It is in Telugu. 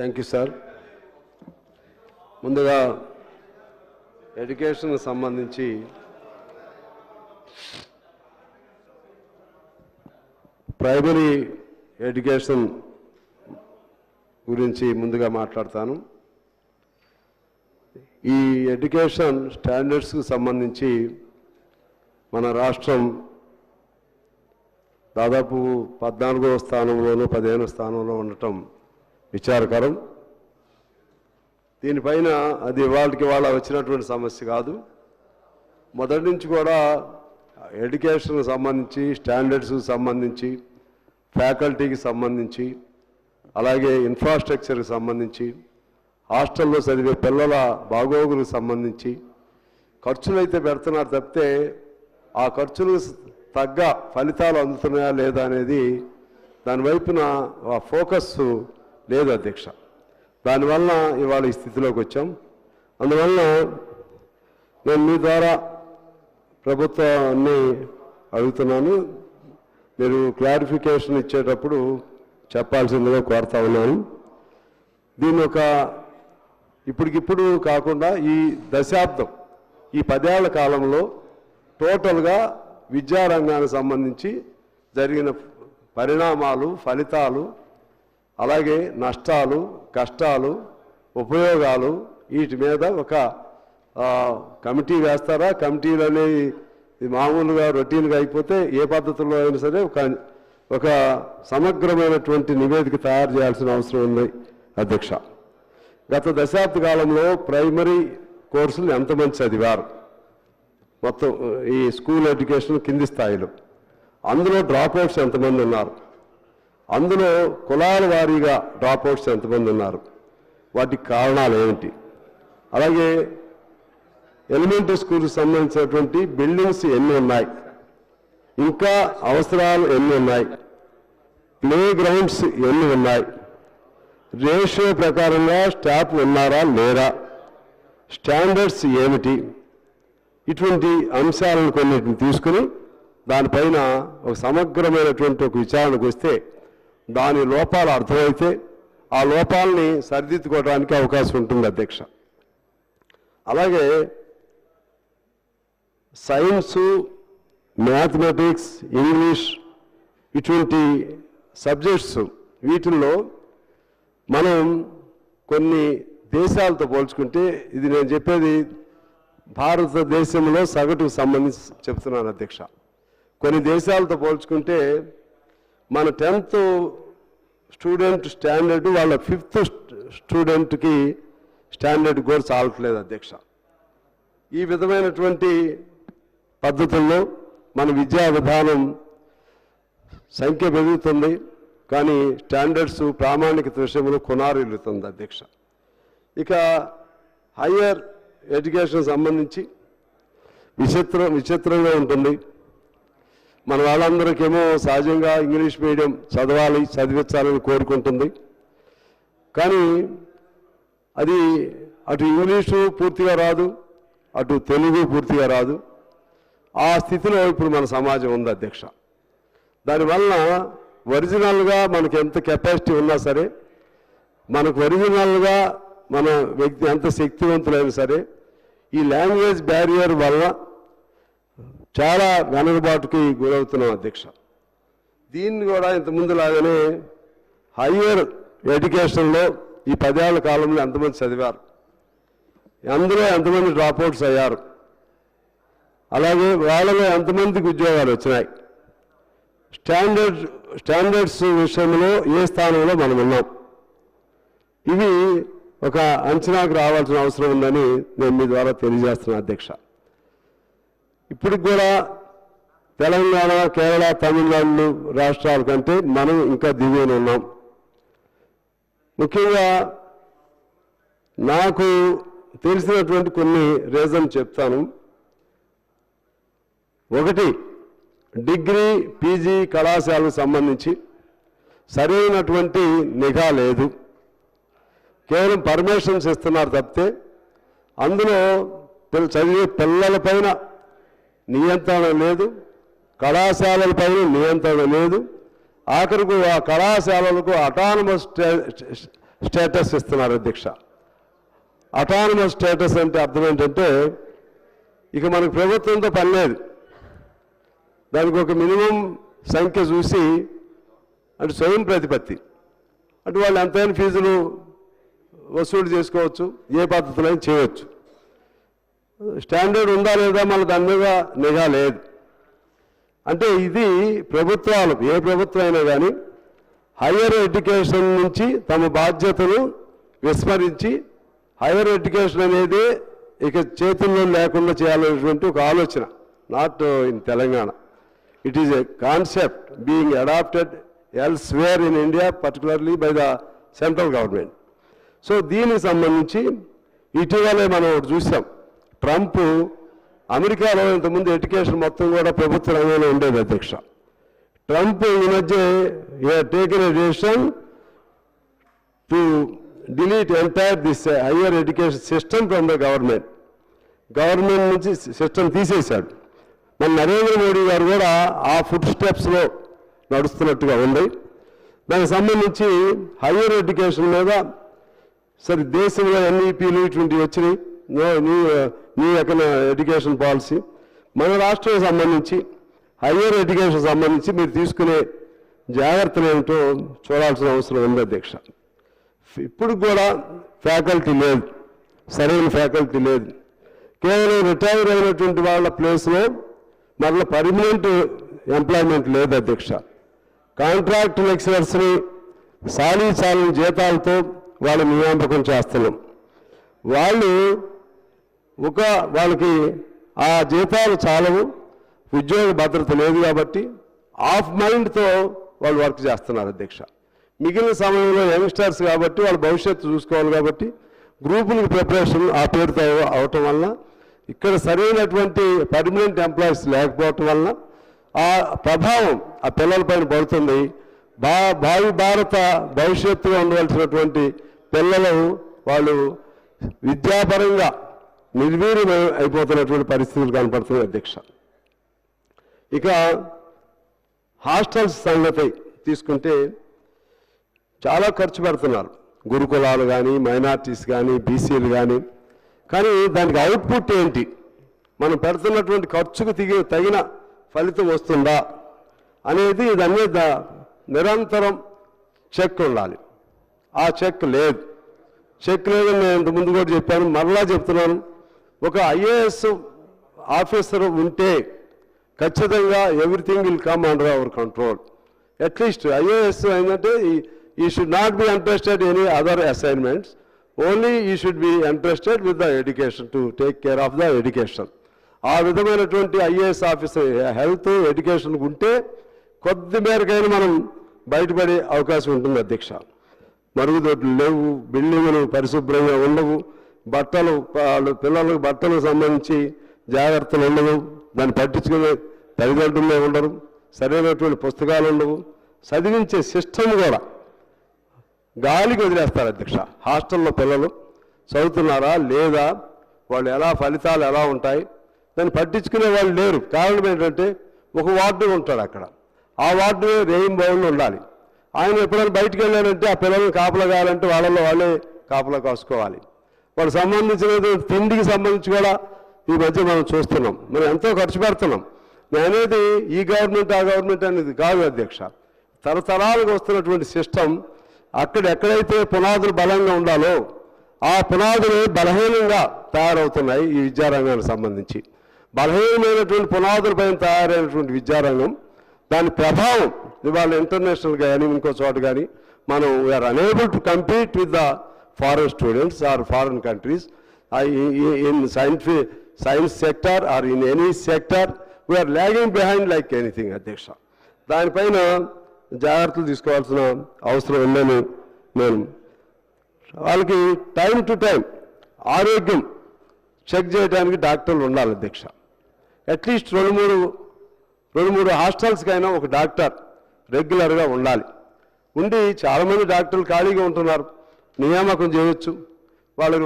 థ్యాంక్ యూ సార్ ముందుగా ఎడ్యుకేషన్ సంబంధించి ప్రైమరీ ఎడ్యుకేషన్ గురించి ముందుగా మాట్లాడతాను. ఈ ఎడ్యుకేషన్ స్టాండర్డ్స్కు సంబంధించి మన రాష్ట్రం దాదాపు పద్నాలుగో స్థానంలోనూ పదిహేను స్థానంలో ఉండటం విచారకరం. దీనిపైన అది వాళ్ళకి వాళ్ళ వచ్చినటువంటి సమస్య కాదు. మొదటి నుంచి కూడా ఎడ్యుకేషన్కి సంబంధించి స్టాండర్డ్స్కి సంబంధించి ఫ్యాకల్టీకి సంబంధించి అలాగే ఇన్ఫ్రాస్ట్రక్చర్కి సంబంధించి హాస్టల్లో చదివే పిల్లల బాగోగులకు సంబంధించి ఖర్చులు అయితే పెడుతున్నారు తప్పితే ఆ ఖర్చులు తగ్గ ఫలితాలు అందుతున్నాయా లేదా అనేది దాని వైపున ఫోకస్ లేదు అధ్యక్ష. దానివల్ల ఇవాళ ఈ స్థితిలోకి వచ్చాం. అందువల్ల నేను మీ ద్వారా ప్రభుత్వాన్ని అడుగుతున్నాను. మీరు క్లారిఫికేషన్ ఇచ్చేటప్పుడు చెప్పాల్సిందిగా కోరుతా ఉన్నాను. దీని ఒక ఇప్పటికిప్పుడు కాకుండా ఈ దశాబ్దం ఈ పదేళ్ళ కాలంలో టోటల్గా విద్యారంగానికి సంబంధించి జరిగిన పరిణామాలు ఫలితాలు అలాగే నష్టాలు కష్టాలు ఉపయోగాలు వీటి మీద ఒక కమిటీ వేస్తారా? కమిటీలు అనేవి మామూలుగా రొటీన్గా అయిపోతే ఏ పద్ధతిలో అయినా సరే ఒక ఒక సమగ్రమైనటువంటి నివేదిక తయారు చేయాల్సిన అవసరం ఉంది అధ్యక్ష. గత దశాబ్ద కాలంలో ప్రైమరీ కోర్సులు ఎంతమంది చదివారు? మొత్తం ఈ స్కూల్ ఎడ్యుకేషన్ కింది స్థాయిలో. అందులో డ్రాప్అవుట్స్ ఎంతమంది ఉన్నారు? అందులో కులాల వారీగా డ్రాప్అవుట్స్ ఎంతమంది ఉన్నారు? వాటికి కారణాలు ఏమిటి? అలాగే ఎలిమెంటరీ స్కూల్కి సంబంధించినటువంటి బిల్డింగ్స్ ఎన్ని ఉన్నాయి? ఇంకా అవసరాలు ఎన్ని ఉన్నాయి? ప్లే గ్రౌండ్స్ ఎన్ని ఉన్నాయి? రేషియో ప్రకారంగా స్టాఫ్ ఉన్నారా లేరా? స్టాండర్డ్స్ ఏమిటి? ఇటువంటి అంశాలను కొన్నిటిని తీసుకుని దానిపైన ఒక సమగ్రమైనటువంటి ఒక విచారణకు వస్తే దాని లోపాలు అర్థమైతే ఆ లోపాలని సరిదిద్దుకోవడానికి అవకాశం ఉంటుంది అధ్యక్ష. అలాగే సైన్సు మ్యాథమెటిక్స్ ఇంగ్లీష్ ఇటువంటి సబ్జెక్ట్స్ వీటిల్లో మనం కొన్ని దేశాలతో పోల్చుకుంటే ఇది నేను చెప్పేది భారతదేశంలో సగటుకు సంబంధించి చెప్తున్నాను అధ్యక్ష. కొన్ని దేశాలతో పోల్చుకుంటే మన టెన్త్ స్టూడెంట్ స్టాండర్డ్ వాళ్ళ ఫిఫ్త్ స్టూడెంట్కి స్టాండర్డ్ కూడా చాలట్లేదు అధ్యక్ష. ఈ విధమైనటువంటి పద్ధతుల్లో మన విద్యా విధానం సంఖ్య పెరుగుతుంది కానీ స్టాండర్డ్స్ ప్రామాణికత విషయంలో కొనారిల్లుతుంది అధ్యక్ష. ఇక హయ్యర్ ఎడ్యుకేషన్ సంబంధించి విచిత్రం విచిత్రంగా ఉంటుంది. మన వాళ్ళందరికేమో సహజంగా ఇంగ్లీష్ మీడియం చదవాలి చదివించాలని కోరుకుంటుంది. కానీ అది అటు ఇంగ్లీషు పూర్తిగా రాదు అటు తెలుగు పూర్తిగా రాదు. ఆ స్థితిలో ఇప్పుడు మన సమాజం ఉంది అధ్యక్ష. దానివల్ల ఒరిజినల్గా మనకి ఎంత కెపాసిటీ ఉన్నా సరే మనకు ఒరిజినల్గా మన వ్యక్తి ఎంత శక్తివంతులైనా సరే ఈ లాంగ్వేజ్ బ్యారియర్ వల్ల చాలా వెనుకబాటుకి గురవుతున్నాం అధ్యక్ష. దీన్ని కూడా ఇంతకుముందు లాగానే హయ్యర్ ఎడ్యుకేషన్లో ఈ పదేళ్ళ కాలంలో ఎంతమంది చదివారు? అందులో ఎంతమంది డ్రాప్అవుట్స్ అయ్యారు? అలాగే వాళ్ళలో ఎంతమందికి ఉద్యోగాలు వచ్చినాయి? స్టాండర్డ్ స్టాండర్డ్స్ విషయంలో ఏ స్థానంలో మనం ఉన్నాం? ఇవి ఒక అంచనాకు రావాల్సిన అవసరం ఉందని నేను మీ ద్వారా తెలియజేస్తున్నాను అధ్యక్ష. ఇప్పటికి కూడా తెలంగాణ కేరళ తమిళనాడు రాష్ట్రాల కంటే మనం ఇంకా దివ్యన ఉన్నాం. ముఖ్యంగా నాకు తెలిసినటువంటి కొన్ని రీజన్ చెప్తాను. ఒకటి డిగ్రీ పీజీ కళాశాలకు సంబంధించి సరైనటువంటి నిఘా లేదు. కేవలం పర్మిషన్స్ ఇస్తున్నారు తప్పితే అందులో పిల్ల చదివే పిల్లలపైన నియంత్రణ లేదు కళాశాలల పైన నియంత్రణ లేదు. ఆఖరికి ఆ కళాశాలలకు అటానమస్ స్టేటస్ ఇస్తున్నారు అధ్యక్ష. అటానమస్ స్టేటస్ అంటే అర్థం ఏంటంటే ఇక మనకు ప్రభుత్వంతో పని లేదు. దానికి ఒక మినిమం సంఖ్య చూసి అంటే స్వయం ప్రతిపత్తి. అంటే వాళ్ళు ఎంతైనా ఫీజులు వసూలు చేసుకోవచ్చు ఏ పద్ధతిలో చేయవచ్చు. స్టాండర్డ్ ఉందా లేదా మన దాని మీద నిఘా లేదు. అంటే ఇది ప్రభుత్వాలు ఏ ప్రభుత్వం అయినా కానీ హయ్యర్ ఎడ్యుకేషన్ నుంచి తమ బాధ్యతను విస్మరించి హయ్యర్ ఎడ్యుకేషన్ అనేది ఇక చేతుల్లో లేకుండా చేయాలనేటువంటి ఒక ఆలోచన. Not in Telangana. It is a concept being adapted elsewhere in India particularly by the central government so దీనికి సంబంధించి ఇటీవలే మనం ఒకటి చూసాం. ట్రంప్ అమెరికాలో ఇంతకుముందు ఎడ్యుకేషన్ మొత్తం కూడా ప్రభుత్వ రంగంలో ఉండేది అధ్యక్ష. ట్రంప్ ఈ మధ్య taken a decision to delete entire this higher education system from the government. Government నుంచి సిస్టమ్ తీసేశాడు. మన నరేంద్ర మోడీ గారు కూడా ఆ ఫుడ్ స్టెప్స్లో నడుస్తున్నట్టుగా ఉంది. దానికి సంబంధించి హయ్యర్ ఎడ్యుకేషన్ మీద సరే దేశంలో ఎన్ఈపీలు ఇటువంటివి వచ్చినాయి. New new econ education policy మన రాష్ట్రం సంబంధించి హయ్యర్ ఎడ్యుకేషన్ సంబంధించి మీరు తీసుకునే జాగ్రత్తలు ఏమిటో చూడాల్సిన అవసరం ఉంది అధ్యక్ష. ఇప్పుడు కూడా ఫ్యాకల్టీ లేదు సరైన ఫ్యాకల్టీ లేదు. కేవలం రిటైర్ అయినటువంటి వాళ్ళ ప్లేస్లో మళ్ళీ పర్మనెంట్ ఎంప్లాయ్మెంట్ లేదు అధ్యక్ష. కాంట్రాక్ట్ లెక్చరర్స్ని సాలీ సాలని జీతాలతో వాళ్ళు నియామకం చేస్తున్నాం. వాళ్ళు ఒక వాళ్ళకి ఆ జీతాలు చాలవు ఉద్యోగ భద్రత లేదు కాబట్టి ఆఫ్ మైండ్తో వాళ్ళు వర్క్ చేస్తున్నారు అధ్యక్ష. మిగిలిన సమయంలో యంగ్స్టర్స్ కాబట్టి వాళ్ళ భవిష్యత్తు చూసుకోవాలి కాబట్టి గ్రూపులకు ప్రిపరేషన్ ఆ పేరుతో అవటం వలన ఇక్కడ సరైనటువంటి పర్మనెంట్ ఎంప్లాయీస్ లేకపోవటం వలన ఆ ప్రభావం ఆ పిల్లలపైన పడుతుంది. బా భావి భారత భవిష్యత్తుగా ఉండవలసినటువంటి పిల్లలు వాళ్ళు విద్యాపరంగా నిర్వీర్యం అయిపోతున్నటువంటి పరిస్థితులు కనపడుతున్నాయి అధ్యక్ష. ఇక హాస్టల్స్ సంగతి తీసుకుంటే చాలా ఖర్చు పెడుతున్నారు. గురుకులాలు కానీ మైనార్టీస్ కానీ బీసీలు కానీ కానీ దానికి అవుట్పుట్ ఏంటి? మనం పెడుతున్నటువంటి ఖర్చుకు తిగి తగిన ఫలితం వస్తుందా? అనేది దాని మీద నిరంతరం చెక్ ఉండాలి. ఆ చెక్ లేదు. చెక్ లేదని నేను ఇంతకుముందు ముందు కూడా చెప్పాను మరలా చెప్తున్నాను. ఒక ఐఏఎస్ ఆఫీసర్ ఉంటే ఖచ్చితంగా everything will come under our control at least IAS ఏంటంటే he should not be interested any other assignments only he should be interested with the education to take care of the education ఆ విధమైనటువంటి ఐఏఎస్ ఆఫీసర్ హెల్త్ ఎడ్యుకేషన్ ఉంటే కొద్ది మేరకైనా మనం బయటపడే అవకాశం ఉంటుంది అధ్యక్ష. మరుగుదొడ్లు లేవు బిల్డింగులు పరిశుభ్రంగా ఉండవు. బట్టలు వాళ్ళు పిల్లలకు బట్టలకు సంబంధించి జాగ్రత్తలు ఉండవు దాన్ని పట్టించుకునే తల్లిదండ్రులే ఉండరు. సరైనటువంటి పుస్తకాలు ఉండవు. చదివించే సిస్టమ్ కూడా గాలికి వదిలేస్తారు అధ్యక్ష. హాస్టల్లో పిల్లలు చదువుతున్నారా లేదా వాళ్ళు ఎలా ఫలితాలు ఎలా ఉంటాయి? దాన్ని పట్టించుకునే వాళ్ళు లేరు. కారణం ఏంటంటే ఒక వార్డు ఉంటాడు అక్కడ. ఆ వార్డు రేయిం బౌల్ ఉండాలి. ఆయన ఎప్పుడైనా బయటికి వెళ్ళారంటే ఆ పిల్లల్ని కాపలా కావాలంటే వాళ్ళలో వాళ్ళే కాపలా కాసుకోవాలి. వాడు సంబంధించిన తిండికి సంబంధించి కూడా ఈ మధ్య మనం చూస్తున్నాం. మనం ఎంతో ఖర్చు పెడుతున్నాం. నేను అనేది ఈ గవర్నమెంట్ ఆ గవర్నమెంట్ అనేది కాదు అధ్యక్ష. తరతరాలుగా వస్తున్నటువంటి సిస్టమ్ అక్కడ ఎక్కడైతే పునాదులు బలంగా ఉండాలో ఆ పునాదులు బలహీనంగా తయారవుతున్నాయి ఈ విద్యారంగానికి సంబంధించి. బలహీనమైనటువంటి పునాదులపైన తయారైనటువంటి విద్యారంగం దాని ప్రభావం ఇవాళ ఇంటర్నేషనల్ కానీ ఇంకో చోట కానీ మనం we are unable to compete with the foreign students or foreign countries in scientific science sector or in any sector we are lagging behind like anything అధ్యక్ష దానిపైన జాగ్రత్తలు తీసుకోవాల్సిన అవసరం ఉందని నేను వాళ్ళకి టైం టు టైం ఆరోగ్యం చెక్ చేయడానికి డాక్టర్లు ఉండాలి అధ్యక్ష. అట్లీస్ట్ రెండు మూడు రెండు మూడు హాస్టల్స్కైనా ఒక డాక్టర్ రెగ్యులర్గా ఉండాలి. ఉండి చాలామంది డాక్టర్లు ఖాళీగా ఉంటున్నారు. నియామకం చేయొచ్చు వాళ్ళకి